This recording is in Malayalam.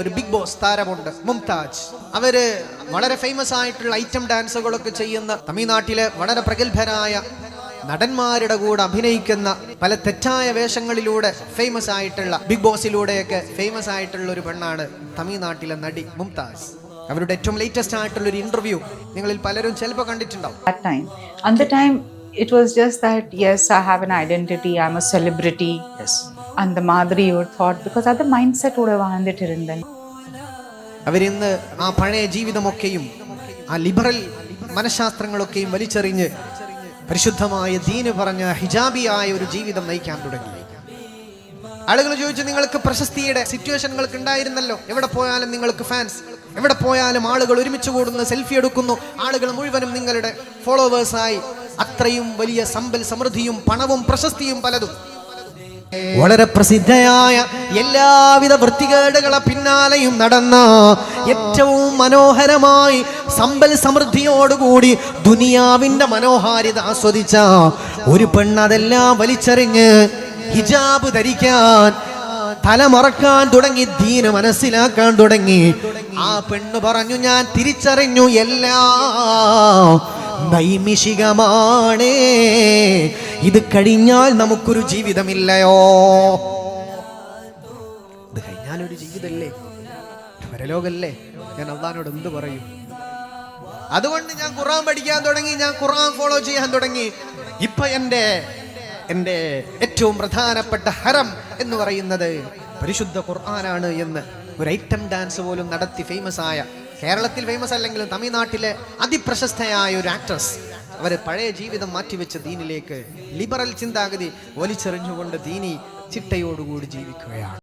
ഒരു ബിഗ് ബോസ് താരമുണ്ട് മുംതാജ്. അവർ വളരെ ഫേമസ് ആയിട്ടുള്ള ഐറ്റം ഡാൻസുകളൊക്കെ ചെയ്യുന്ന തമിഴ്നാട്ടിലെ വളരെ പ്രഗത്ഭരായ നടന്മാരുടെ കൂടെ അഭിനയിക്കുന്ന പല തെറ്റായ വേഷങ്ങളിലൂടെ ഫേമസ് ആയിട്ടുള്ള ബിഗ് ബോസിലൂടെയൊക്കെ ഫേമസ് ആയിട്ടുള്ള ഒരു പെണ്ണാണ് തമിഴ്നാട്ടിലെ നടി മുംതാസ് അവരുടെ ഏറ്റവും ലേറ്റസ്റ്റ് ആയിട്ടുള്ള ഒരു ഇന്റർവ്യൂ നിങ്ങളിൽ പലരും ചിലപ്പോൾ കണ്ടിട്ടുണ്ടാവും. That time. Just the time it was just that yes, I have an identity, I'm மாதிரி ஒரு தாட் because അത് would have വന്നിട്ടിരുന്നത് അവരിന്ന് ആ പഴയ ജീവിതമൊക്കെയും ആ ലിബറൽ മനഃശാസ്ത്രങ്ങളൊക്കെയും വലിച്ചെറിഞ്ഞ് പരിശുദ്ധമായ ദീന് പറഞ്ഞ ഹിജാബിയായ ഒരു ജീവിതം നയിക്കാൻ തുടങ്ങി. ആളുകൾ ചോദിച്ചു നിങ്ങൾക്ക് പ്രശസ്തിയുടെ സിറ്റുവേഷനുകൾക്ക് ഉണ്ടായിരുന്നല്ലോ? എവിടെ പോയാലും നിങ്ങൾക്ക് ഫാൻസ് എവിടെ പോയാലും ആളുകൾ ഒരുമിച്ച് കൂടുന്നു സെൽഫി എടുക്കുന്നു. ആളുകൾ മുഴുവനും നിങ്ങളുടെ ഫോളോവേഴ്സായി അത്രയും വലിയ സമ്പൽ സമൃദ്ധിയും പണവും പ്രശസ്തിയും പലതും വളരെ പ്രസിദ്ധയായ എല്ലാവിധ വൃത്തികേടുകളെ പിന്നാലെയും നടന്ന ഏറ്റവും മനോഹരമായി സമ്പൽ സമൃദ്ധിയോടുകൂടി ദുനിയാവിന്റെ മനോഹാരിത ആസ്വദിച്ച ഒരു പെണ്ണതെല്ലാം വലിച്ചെറിഞ്ഞ് ഹിജാബ് ധരിക്കാൻ തലമറക്കാൻ തുടങ്ങി ദീന് മനസ്സിലാക്കാൻ തുടങ്ങി. ആ പെണ്ണ് പറഞ്ഞു ഞാൻ തിരിച്ചറിഞ്ഞു എല്ലാം. നൈമിഷികമാണ്. ഇത് കഴിഞ്ഞാൽ നമുക്കൊരു ജീവിതമില്ലയോ? ഇത് കഴിഞ്ഞാൽ ഒരു ജീവിതമല്ലേ പരലോകല്ലേ? ഞാൻ അള്ളഹാനോട് എന്ത് പറയും? അതുകൊണ്ട് ഞാൻ ഖുറാൻ പഠിക്കാൻ തുടങ്ങി ഞാൻ ഖുറാൻ ഫോളോ ചെയ്യാൻ തുടങ്ങി. ഇപ്പൊ എന്റെ എന്റെ ഏറ്റവും പ്രധാനപ്പെട്ട ഹരം എന്ന് പറയുന്നത് പരിശുദ്ധ ഖുർആനാണ് എന്ന്. ഒരു ഐറ്റം ഡാൻസ് പോലും നടത്തി ഫേമസ് ആയ കേരളത്തിൽ ഫേമസ് അല്ലെങ്കിലും തമിഴ്നാട്ടിലെ അതിപ്രശസ്തയായ ഒരു ആക്ട്രസ് അവർ പഴയ ജീവിതം മാറ്റിവെച്ച ദീനിലേക്ക് ലിബറൽ ചിന്താഗതി വലിച്ചെറിഞ്ഞുകൊണ്ട് ദീനി ചിട്ടയോടുകൂടി ജീവിക്കുകയാണ്.